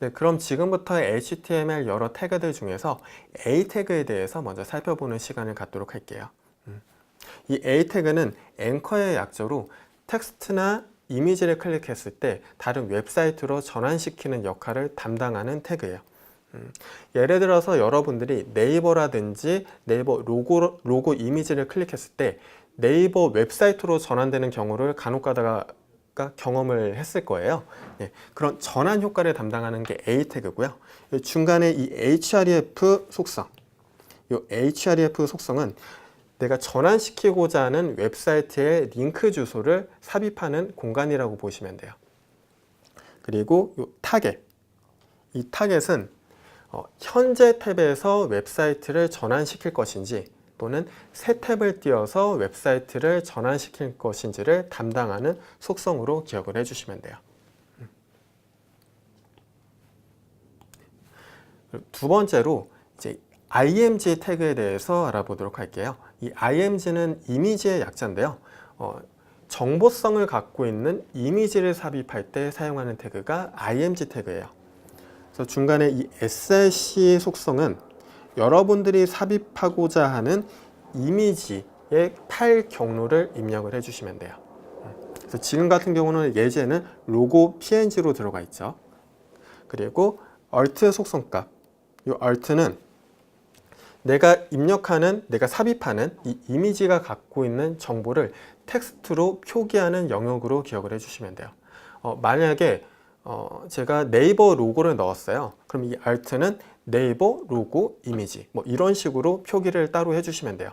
네, 그럼 지금부터 HTML 여러 태그들 중에서 A 태그에 대해서 먼저 살펴보는 시간을 갖도록 할게요. 음. 이 A 태그는 앵커의 약자로 텍스트나 이미지를 클릭했을 때 다른 웹사이트로 전환시키는 역할을 담당하는 태그예요. 음, 예를 들어서 여러분들이 네이버라든지 네이버 로고, 로고 이미지를 클릭했을 때 네이버 웹사이트로 전환되는 경우를 간혹 가다가 경험을 했을 거예요. 예, 그런 전환 효과를 담당하는 게 A 태그고요. 이 중간에 이 href 속성, 이 href 속성은 내가 전환시키고자 하는 웹사이트의 링크 주소를 삽입하는 공간이라고 보시면 돼요. 그리고 이 타겟, 이 타겟은 어, 현재 탭에서 웹사이트를 전환시킬 것인지 또는 새 탭을 띄어서 웹사이트를 전환시킬 것인지를 담당하는 속성으로 기억을 해주시면 돼요. 두 번째로 이제 img 태그에 대해서 알아보도록 할게요. 이 img는 이미지의 약자인데요. 어, 정보성을 갖고 있는 이미지를 삽입할 때 사용하는 태그가 img 태그예요. 그래서 중간에 이 src 속성은 여러분들이 삽입하고자 하는 이미지의 파일 경로를 입력을 해주시면 돼요. 그래서 지금 같은 경우는 예제는 로고 png로 들어가 있죠. 그리고 alt 속성값, 이 alt는 내가 입력하는, 내가 삽입하는 이 이미지가 갖고 있는 정보를 텍스트로 표기하는 영역으로 기억을 해주시면 돼요. 어, 만약에 어, 제가 네이버 로고를 넣었어요. 그럼 이 alt는 네이버 로고 이미지 뭐 이런 식으로 표기를 따로 해주시면 돼요.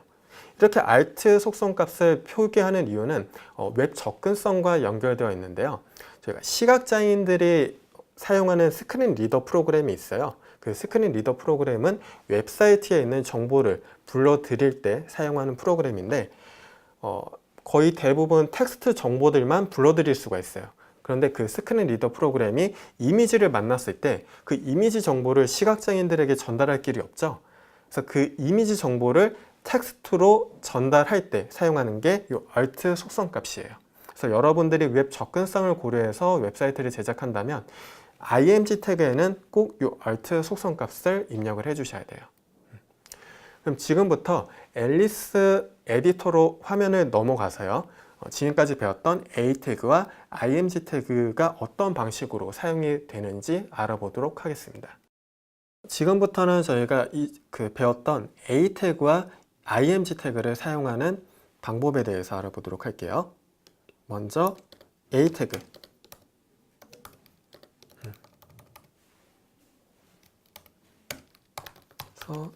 이렇게 alt 속성 값을 표기하는 이유는 어, 웹 접근성과 연결되어 있는데요. 저희가 시각장애인들이 사용하는 스크린 리더 프로그램이 있어요. 그 스크린 리더 프로그램은 웹사이트에 있는 정보를 불러드릴 때 사용하는 프로그램인데 어, 거의 대부분 텍스트 정보들만 불러드릴 수가 있어요. 그런데 그 스크린 리더 프로그램이 이미지를 만났을 때 그 이미지 정보를 시각장애인들에게 전달할 길이 없죠. 그래서 그 이미지 정보를 텍스트로 전달할 때 사용하는 게 이 alt 속성 값이에요. 그래서 여러분들이 웹 접근성을 고려해서 웹사이트를 제작한다면 img 태그에는 꼭 이 alt 속성 값을 입력을 해 주셔야 돼요. 그럼 지금부터 앨리스 에디터로 화면을 넘어가서요. 어, 지금까지 배웠던 A 태그와 img 태그가 어떤 방식으로 사용이 되는지 알아보도록 하겠습니다. 지금부터는 저희가 이, 그 배웠던 A 태그와 img 태그를 사용하는 방법에 대해서 알아보도록 할게요. 먼저 A 태그. 그래서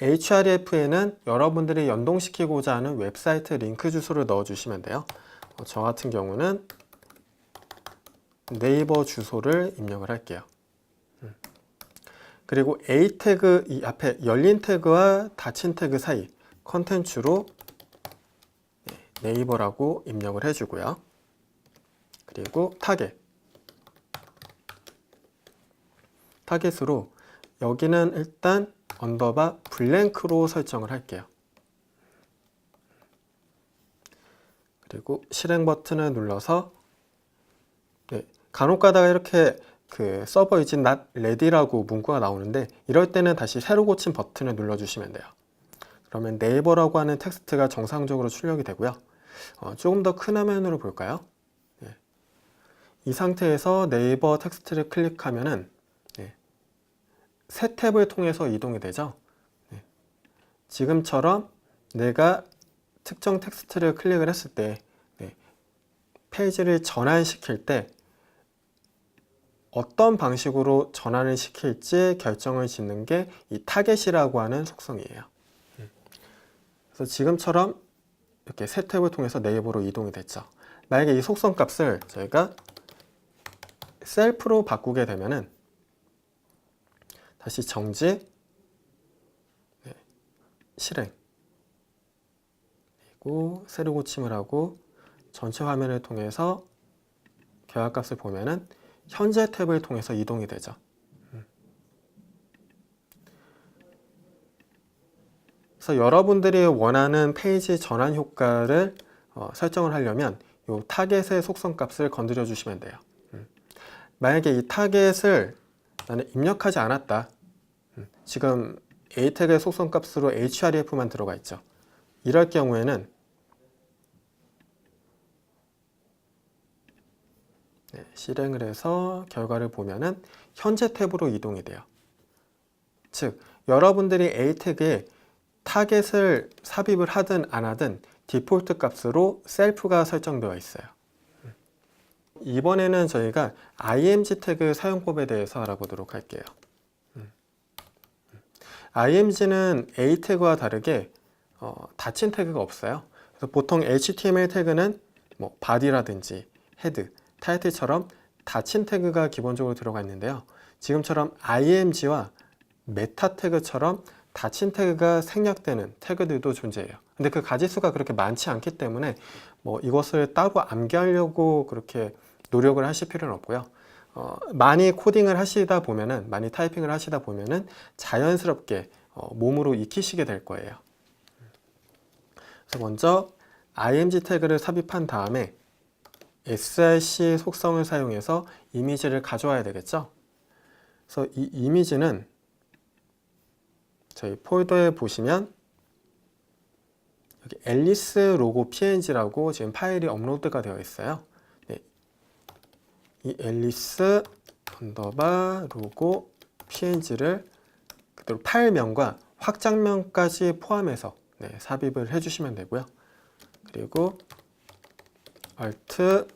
href에는 여러분들이 연동시키고자 하는 웹사이트 링크 주소를 넣어주시면 돼요. 어, 저 같은 경우는 네이버 주소를 입력을 할게요. 음. 그리고 A 태그 이 앞에 열린 태그와 닫힌 태그 사이 컨텐츠로 네, 네이버라고 입력을 해주고요. 그리고 타겟 타겟으로 여기는 일단 언더바 블랭크로 설정을 할게요. 그리고 실행 버튼을 눌러서 네, 간혹 가다가 이렇게 그 서버 is not ready라고 문구가 나오는데 이럴 때는 다시 새로 고친 버튼을 눌러주시면 돼요. 그러면 네이버라고 하는 텍스트가 정상적으로 출력이 되고요. 어, 조금 더 큰 화면으로 볼까요? 네. 이 상태에서 네이버 텍스트를 클릭하면은 네. 새 탭을 통해서 이동이 되죠. 네. 지금처럼 내가 특정 텍스트를 클릭을 했을 때 네. 페이지를 전환시킬 때 어떤 방식으로 전환을 시킬지 결정을 짓는 게 이 타겟이라고 하는 속성이에요. 그래서 지금처럼 이렇게 새 탭을 통해서 네이버로 이동이 됐죠. 만약에 이 속성 값을 저희가 셀프로 바꾸게 되면은 다시 정지, 네, 실행, 그리고 새로 고침을 하고 전체 화면을 통해서 계약값을 보면은 현재 탭을 통해서 이동이 되죠. 음. 그래서 여러분들이 원하는 페이지 전환 효과를 어, 설정을 하려면 이 타겟의 속성 값을 건드려 주시면 돼요. 음. 만약에 이 타겟을 나는 입력하지 않았다. 음, 지금 A 태그의 속성 값으로 href만 들어가 있죠. 이럴 경우에는 네, 실행을 해서 결과를 보면은 현재 탭으로 이동이 돼요. 즉, 여러분들이 A 태그에 타겟을 삽입을 하든 안 하든 디폴트 값으로 셀프가 설정되어 있어요. 이번에는 저희가 img 태그 사용법에 대해서 알아보도록 할게요. img는 a 태그와 다르게 어, 닫힌 태그가 없어요. 그래서 보통 HTML 태그는 뭐 body라든지 head, title처럼 닫힌 태그가 기본적으로 들어가 있는데요. 지금처럼 img와 메타 태그처럼 닫힌 태그가 생략되는 태그들도 존재해요. 근데 그 가지수가 그렇게 많지 않기 때문에 뭐 이것을 따로 암기하려고 그렇게 노력을 하실 필요는 없고요. 어, 많이 코딩을 하시다 보면은 많이 타이핑을 하시다 보면은 자연스럽게 어, 몸으로 익히시게 될 거예요. 그래서 먼저 img 태그를 삽입한 다음에 src 속성을 사용해서 이미지를 가져와야 되겠죠. 그래서 이 이미지는 저희 폴더에 보시면 여기 앨리스 로고 png라고 지금 파일이 업로드가 되어 있어요. 네. 이 앨리스 언더바 로고 png를 그대로 파일명과 확장명까지 포함해서 네, 삽입을 해주시면 되고요. 그리고 alt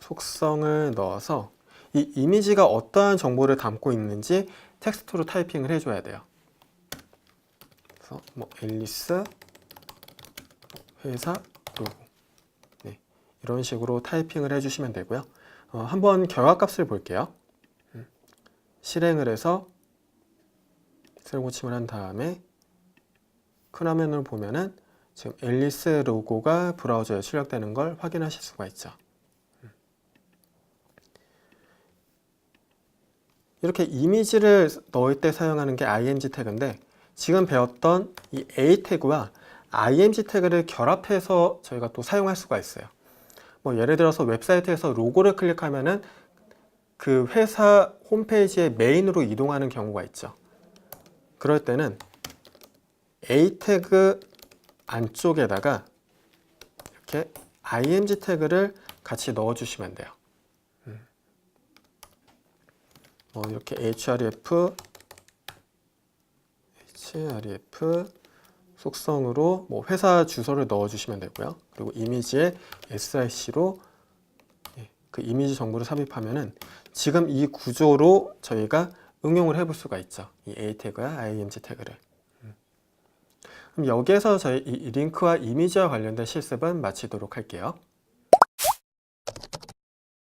속성을 넣어서 이 이미지가 어떠한 정보를 담고 있는지 텍스트로 타이핑을 해줘야 돼요. 그래서 뭐 앨리스 회사 로고 네, 이런 식으로 타이핑을 해주시면 되고요. 어, 한번 결과값을 볼게요. 음, 실행을 해서 셀 고침을 한 다음에 큰 화면을 보면은 지금 앨리스 로고가 브라우저에 출력되는 걸 확인하실 수가 있죠. 음. 이렇게 이미지를 넣을 때 사용하는 게 img 태그인데 지금 배웠던 이 a 태그와 img 태그를 결합해서 저희가 또 사용할 수가 있어요. 뭐 예를 들어서 웹사이트에서 로고를 클릭하면은 그 회사 홈페이지의 메인으로 이동하는 경우가 있죠. 그럴 때는 a 태그 안쪽에다가 이렇게 img 태그를 같이 넣어 주시면 돼요. 음. 뭐 이렇게 href href 속성으로 뭐 회사 주소를 넣어 주시면 되고요. 그리고 이미지에 src로 예, 그 이미지 정보를 삽입하면은 지금 이 구조로 저희가 응용을 해볼 수가 있죠. 이 a 태그와 img 태그를. 음. 그럼 여기에서 저희 이 링크와 이미지와 관련된 실습은 마치도록 할게요.